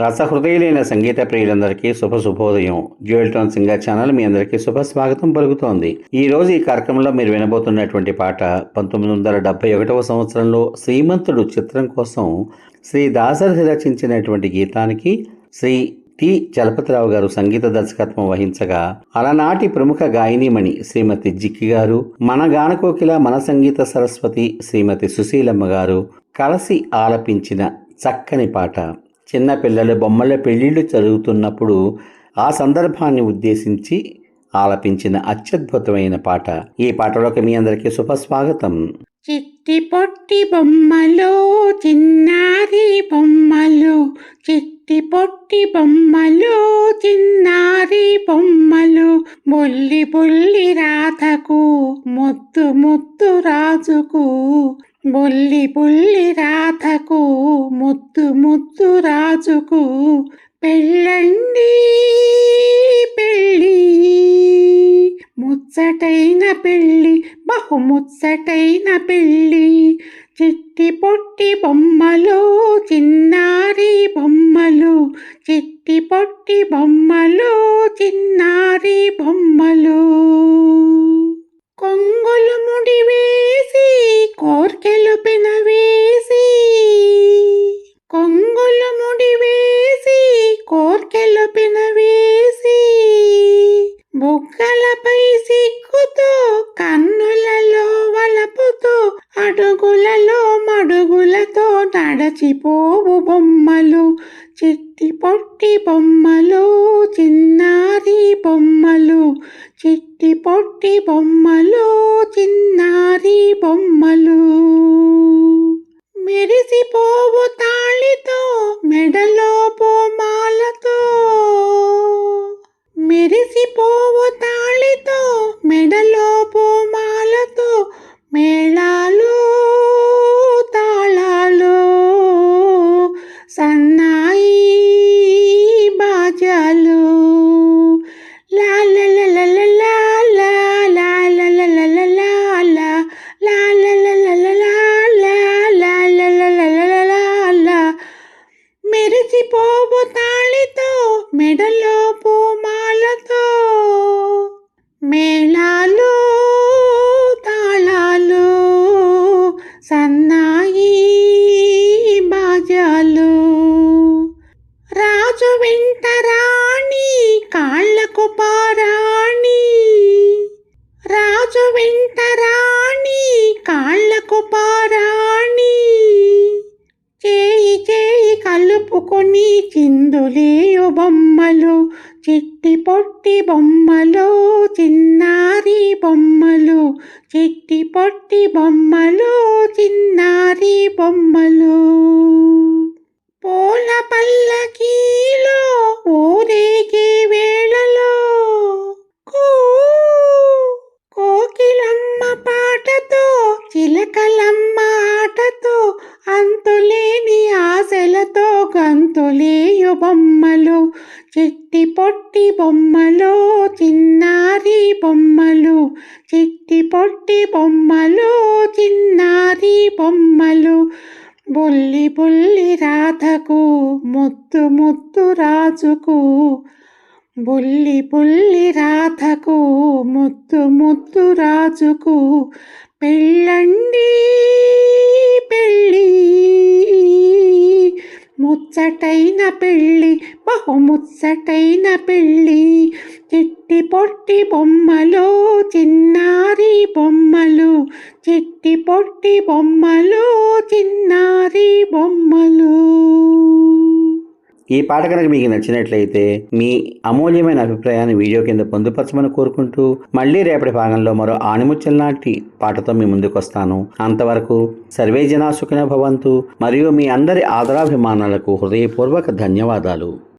రసహృదయులైన సంగీత ప్రియులందరికీ శుభ శుభోదయం. జ్యువెల్టోన్ singer channel మీ అందరికీ శుభ స్వాగతం పలుకుతోంది. ఈ రోజు ఈ కార్యక్రమంలో మీరు వినబోతున్నటువంటి పాట పంతొమ్మిది వందల డెబ్బై ఒకటవ సంవత్సరంలో శ్రీమంతుడు చిత్రం కోసం శ్రీ దాసరథి రచించినటువంటి గీతానికి శ్రీ టి. చలపతిరావు గారు సంగీత దర్శకత్వం వహించగా అలనాటి ప్రముఖ గాయనీమణి శ్రీమతి జిక్కి గారు మన గానకోకిల మన సంగీత సరస్వతి శ్రీమతి సుశీలమ్మ గారు కలసి ఆలపించిన చక్కని పాట. చిన్నపిల్లల బొమ్మల పెళ్ళిళ్ళు జరుగుతున్నప్పుడు ఆ సందర్భాన్ని ఉద్దేశించి ఆలపించిన అత్యద్భుతమైన పాట. ఈ పాటలోకి మీ అందరికీ శుభస్వాగతం. చిట్టి పొట్టి బొమ్మలు చిన్నారి బొమ్మలు చిట్టి పొట్టి బొమ్మలు చిన్నారి బొమ్మలు బొల్లి బొల్లి రాధకు ముద్దు ముద్దు రాజుకు బొల్లి పుల్లి రాధకు ముద్దు ముత్తు రాజుకు పెళ్ళండి పెళ్ళి. ముచ్చటైన పెళ్ళి బహు ముచ్చటైన పెళ్ళి. చిట్టి పొట్టి బొమ్మలు చిన్నారి బొమ్మలు. చిట్టి పొట్టి బొమ్మలు చిన్నారి బొమ్మలు. కొంగులు ముడివేసి కోర్కెలు పెనవేసి కొంగులు ముడివేసి కోర్కెలు పెనవేసి బుగ్గలపై సిగ్గుతో కన్నులలో వలపుతో అడుగులలో మడుగులతో నడచిపోవు బొమ్మలు. చిట్టి పొట్టి బొమ్మలు చిన్నారి బొమ్మలు చిట్టి పొట్టి బొమ్మలు చిన్నారి బొమ్మలు. మెరిసిపోవు తాళితో Me la కలుపుకొని చిందులేయు బొమ్మలు చిట్టి పొట్టి బొమ్మలు చిన్నారి బొమ్మలు చిట్టి పొట్టి బొమ్మలు చిన్నారి బొమ్మలు. పూల పల్లకీలో ఊరేగే వేళలో కోకిలమ్మ పాటతో చిలకలమ్మ ఆటతో అంతులేని ఆశల గంతులేయు బొమ్మలు చిట్టి పొట్టి బొమ్మలు చిన్నారి బొమ్మలు చిట్టి పొట్టి బొమ్మలు చిన్నారి బొమ్మలు. బుల్లి బుల్లి రాధకు ముద్దు ముద్దు రాజుకు. బుల్లి బుల్లి రాధకు ముద్దు ముద్దు రాజుకు. పెళ్ళండి పెళ్ళి. ముచ్చటైన పెళ్ళి బహుముచ్చటైన పెళ్ళి. చిట్టి పొట్టి బొమ్మలు చిన్నారి బొమ్మలు. చిట్టి పొట్టి బొమ్మలు చిన్నారి బొమ్మలు. ఈ పాట కనుక మీకు నచ్చినట్లయితే మీ అమూల్యమైన అభిప్రాయాన్ని వీడియో కింద పొందుపరచమని కోరుకుంటూ మళ్ళీ రేపటి భాగంలో మరో ఆణిముచ్చల్ నాటి పాటతో మీ ముందుకు వస్తాను. అంతవరకు సర్వే జనా సుఖిన భవంతు. మరియు మీ అందరి ఆదరాభిమానాలకు హృదయపూర్వక ధన్యవాదాలు.